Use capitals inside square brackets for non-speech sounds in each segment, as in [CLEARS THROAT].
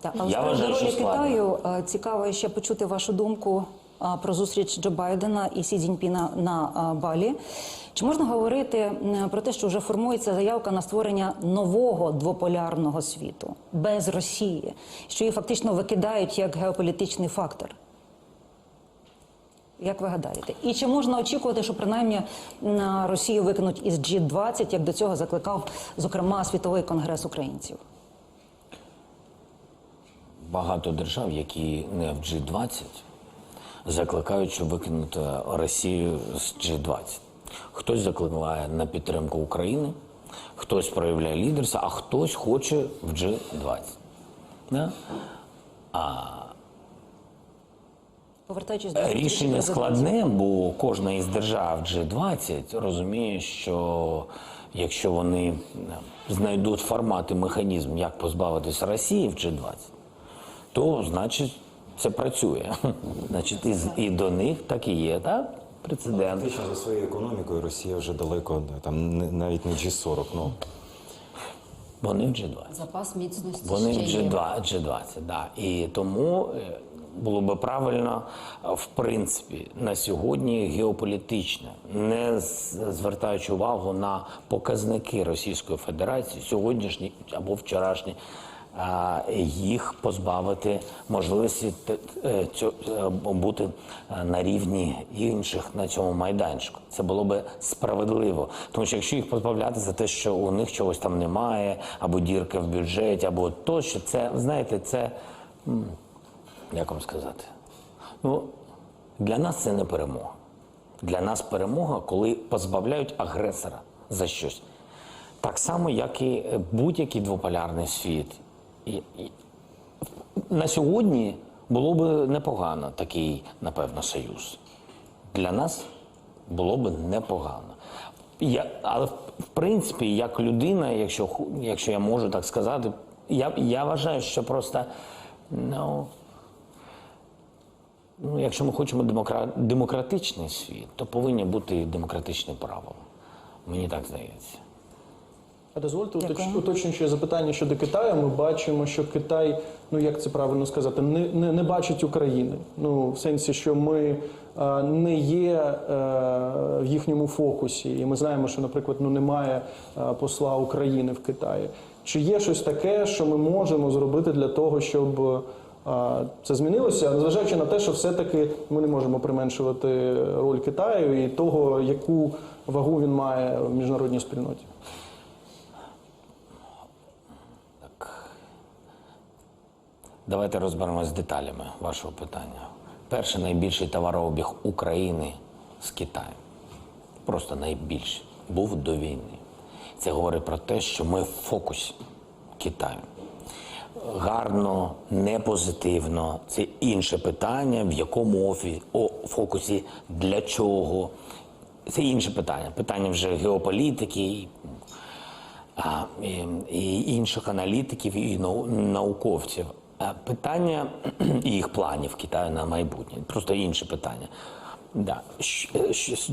Так, але Я вважаю, що ролі складно. Китаю е, цікаво ще почути вашу думку е, про зустріч Джо Байдена і Сі Цзіньпіна на е, Балі. Чи можна говорити про те, що вже формується заявка на створення нового двополярного світу без Росії, що її фактично викидають як геополітичний фактор? Як ви гадаєте? І чи можна очікувати, що принаймні на Росію викинуть із G20, як до цього закликав, зокрема, Світовий конгрес українців? Багато держав, які не в G20, закликають, щоб викинути Росію з G20. Хтось закликає на підтримку України, хтось проявляє лідерство, а хтось хоче в G20. Да? Повертаючись до Рішення складне, бо кожна із держав G20 розуміє, що якщо вони е, знайдуть формат і механізм, як позбавитись Росії в G20, то значить це працює. [LAUGHS] Значить, і, з- і до них так і є, так? Прецедент. Фактично за своєю економікою Росія вже далеко там не- навіть не G40, ну Вони в G20. Запас міцності Вони в ще є. G20, G20, да. І тому е, було би правильно, е, в принципі, на сьогодні геополітично, не з- звертаючи увагу на показники Російської Федерації, сьогоднішні або вчорашні, їх позбавити можливості е, е, бути е, на рівні інших на цьому майданчику. Це було би справедливо. Тому що якщо їх позбавляти за те, що у них чогось там немає, або дірка в бюджеті, або тощо, це знаєте, це як вам сказати? Ну, для нас це не перемога. Для нас перемога, коли позбавляють агресора за щось. Так само, як і будь-який двополярний світ. На сьогодні було б непогано такий, напевно, союз. Для нас було б непогано. Я, але в принципі, як людина, якщо, якщо я можу так сказати, я, я вважаю, що просто ну, ну, якщо ми хочемо демокра... демократичний світ, то повинні бути демократичні правила. Мені так здається. Дозвольте уточ... Дякую. уточнююче запитання щодо Китаю. Ми бачимо, що Китай, ну як це правильно сказати, не, не, не бачить України. Ну в сенсі, що ми е, не є е, в їхньому фокусі, і ми знаємо, що, наприклад, ну немає е, посла України в Китаї. Чи є щось таке, що ми можемо зробити для того, щоб е, це змінилося, незважаючи на те, що все-таки ми не можемо применшувати роль Китаю і того, яку вагу він має в міжнародній спільноті. Давайте розберемося з деталями вашого питання. Перший найбільший товарообіг України з Китаєм, просто найбільший, був до війни. Це говорить про те, що ми в фокусі Китаю. Гарно, не позитивно. Це інше питання, в якому офі, о, фокусі, для чого. Це інше питання. Питання вже геополітики, а, і, і інших аналітиків і нау- науковців. Питання [CLEARS THROAT] і їх планів Китаю на майбутнє. Просто інше питання. Да.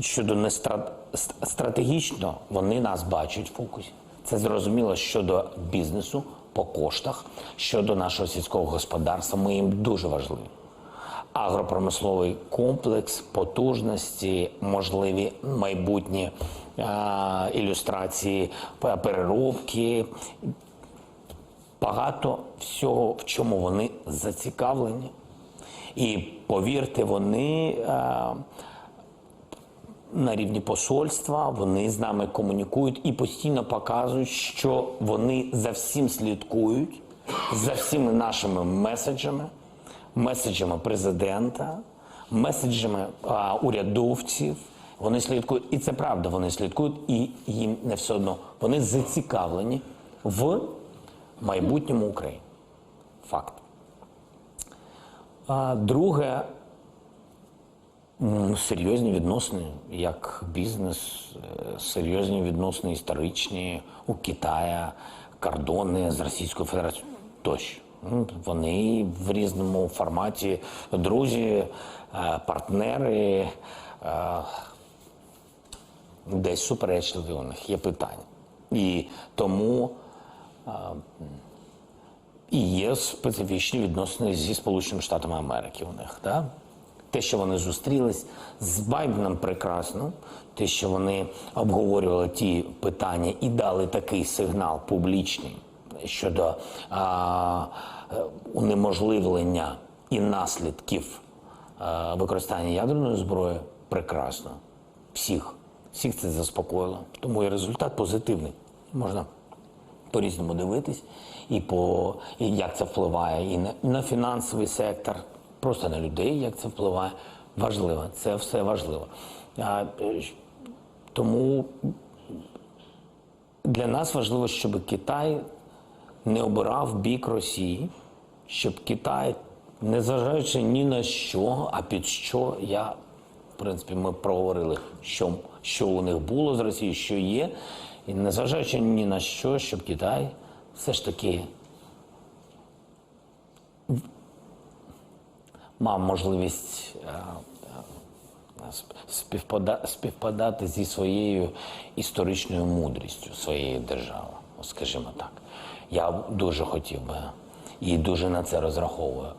Щодо не стра- ст- стратегічно, вони нас бачать в фокусі. Це зрозуміло щодо бізнесу по коштах, щодо нашого сільського господарства. Ми їм дуже важливі агропромисловий комплекс, потужності, можливі майбутні а, ілюстрації переробки. Багато всього, в чому вони зацікавлені. І повірте, вони а, на рівні посольства, вони з нами комунікують і постійно показують, що вони за всім слідкують, за всіми нашими меседжами, меседжами президента, меседжами а, урядовців. Вони слідкують, і це правда, вони слідкують, і їм не все одно. Вони зацікавлені в майбутньому України. Факт. А друге, Серйозні відносини, як бізнес, е, серйозні відносини історичні у Китая, кордони з Російською Федерацією тощо. Вони в різному форматі друзі, е, партнери, е, десь суперечливі у них є питання. І тому І є специфічні відносини зі Сполученими Штатами Америки у них. Да? Те, що вони зустрілись з Байденом, прекрасно. Те, що вони обговорювали ті питання і дали такий сигнал публічний щодо а, унеможливлення і наслідків е, використання ядерної зброї, прекрасно. Всіх, всіх це заспокоїло. Тому і результат позитивний. Можна по-різному дивитись, і по і як це впливає, і на, на фінансовий сектор, просто на людей, як це впливає. Важливо, це все важливо. А, е, тому для нас важливо, щоб Китай не обирав бік Росії, щоб Китай, незважаючи ні на що, а під що я, в принципі, ми проговорили, що, що у них було з Росією, що є, і незважаючи ні на що, щоб Китай все ж таки мав можливість е, е, сп- співпада- співпадати зі своєю історичною мудрістю своєї держави, скажімо так. Я дуже хотів би і дуже на це розраховую.